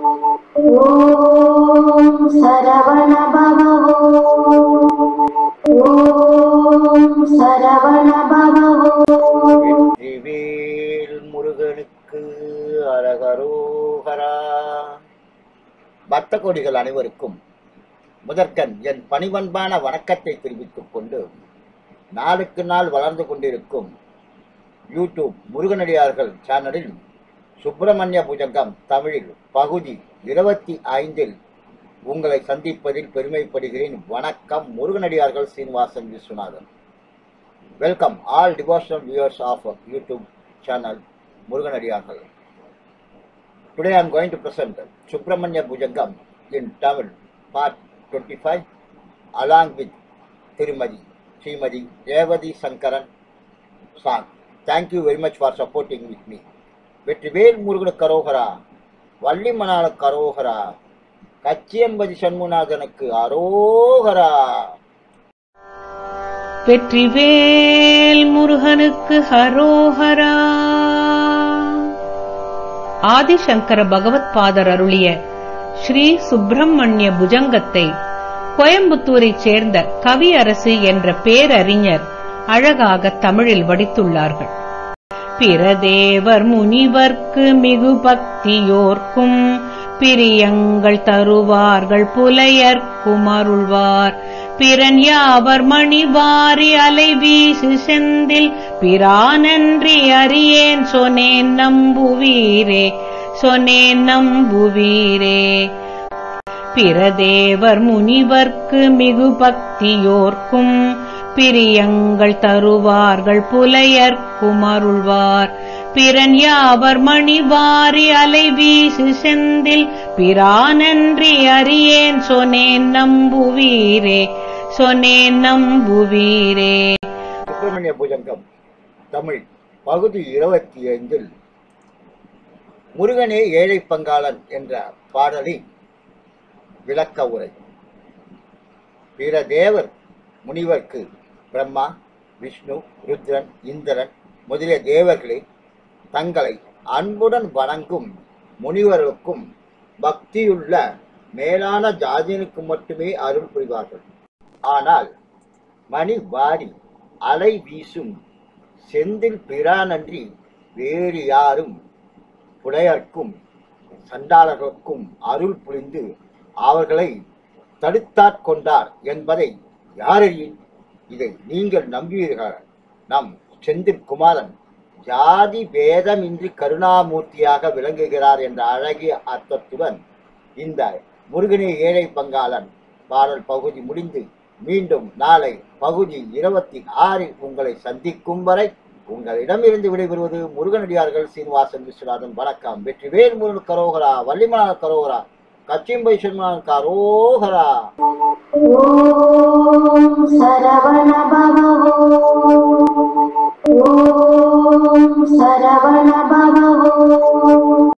ஓம் சரவண பவோ ஓம் சரவண பவோ வெற்றிவேல் முருகனுக்கு அரகரோகரா. பக்த கோடிகள் அனைவருக்கும் முதற்கண் என் பணிவன்பான வணக்கத்தை தெரிவித்துக் கொண்டு நாளுக்கு நாள் வளர்ந்து கொண்டிருக்கும் யூடியூப் முருகனடியார்கள் சேனலில் சுப்பிரமணிய புஜங்கம் தமிழில் பகுதி இருபத்தி ஐந்தில் உங்களை சந்திப்பதில் பெருமைப்படுகிறேன் வணக்கம் Muruganadiyargal Srinivasan Viswanathan welcome all devotional viewers of YouTube channel Muruganadiyargal today I am going to present Subramaniya Bhujangam in Tamil part twenty five along with Thirumathi Srimathi Revathi Sankaran song thank you very much for supporting with me Vetrivel முருகனு கரோகரா வள்ளிமணால கரோகரா கச்சியம்பதி சண்முநாதனுக்கு அரோகரா. வெற்றிவேல் முருகனுக்கு ஹரோஹரா ஆதிசங்கர பகவத் பாதர் அருளிய ஸ்ரீ சுப்பிரமணிய புஜங்கத்தை கோயம்புத்தூரைச் சேர்ந்த கவியரசு என்ற பேரறிஞர் அழகாக தமிழில் வடித்துள்ளார்கள். பிரதேவர் முனிவர்க்கு மிகு பக்தியோர்க்கும் பிரியங்கள் தருவார்கள் புலையர்க்கும் அருள்வார். பிறன் யாவர் மணிவாரி அலை வீசு செந்தில் பிரானன்றி அறியேன் சொனேன் நம்புவீரே சொனேன் நம்புவீரே. பிரதேவர் முனிவர்க்கு மிகு பக்தியோர்க்கும் பிரியங்கள் தருவார்கள் புலையர் குமருள்வார். பிறன் யாவர் மணிவாரி அலை வீசு செந்தில் பிரானன்றி அறியேன் சொனேன் நம்புவீரே சொனேன் நம்புவீரே. சுப்பிரமணிய புஜங்கம் தமிழ் பகுதி இருபத்தி ஐந்தில் முருகனே ஏழை பங்காளன் என்ற பாடலின் விளக்க உரை. பிற தேவர் முனிவர்க்கு பிரம்மா விஷ்ணு ருத்ரன் இந்திரன் முதலிய தேவர்களே தங்களை அன்புடன் வணங்கும் முனிவர்களுக்கும் பக்தியுள்ள மேலான ஜாதியனுக்கு மட்டுமே அருள் புரிவார்கள். ஆனால் மணி வாரி அலை வீசும் செந்தில் பிரானன்றி வேறு யாரும் புலையர்க்கும் சண்டாளர்களுக்கும் அருள் புரிந்து அவர்களை தடுத்தாட்கொண்டார் என்பதை யாரையும் இதை நீங்கள் நம்புவீர்கள் நம் செந்தில் குமாரன் ஜாதி பேதமின்றி கருணாமூர்த்தியாக விளங்குகிறார் என்ற அழகிய அர்த்தத்துடன் இந்த முருகனே ஏழை பங்காளன் பாடல் பகுதி முடிந்து மீண்டும் நாளை பகுதி இருபத்தி ஆறில் உங்களை சந்திக்கும் வரை உங்களிடமிருந்து விடைபெறுவது முருகனடியார்கள் சீனிவாசன் விஸ்வநாதன். வணக்கம். வெற்றிவேல் முருகன் கரோகரா வள்ளிமலர் கரோகரா. கச்சிம்பை சண்முகன் கரோகரா ஓம் சரவண பவோ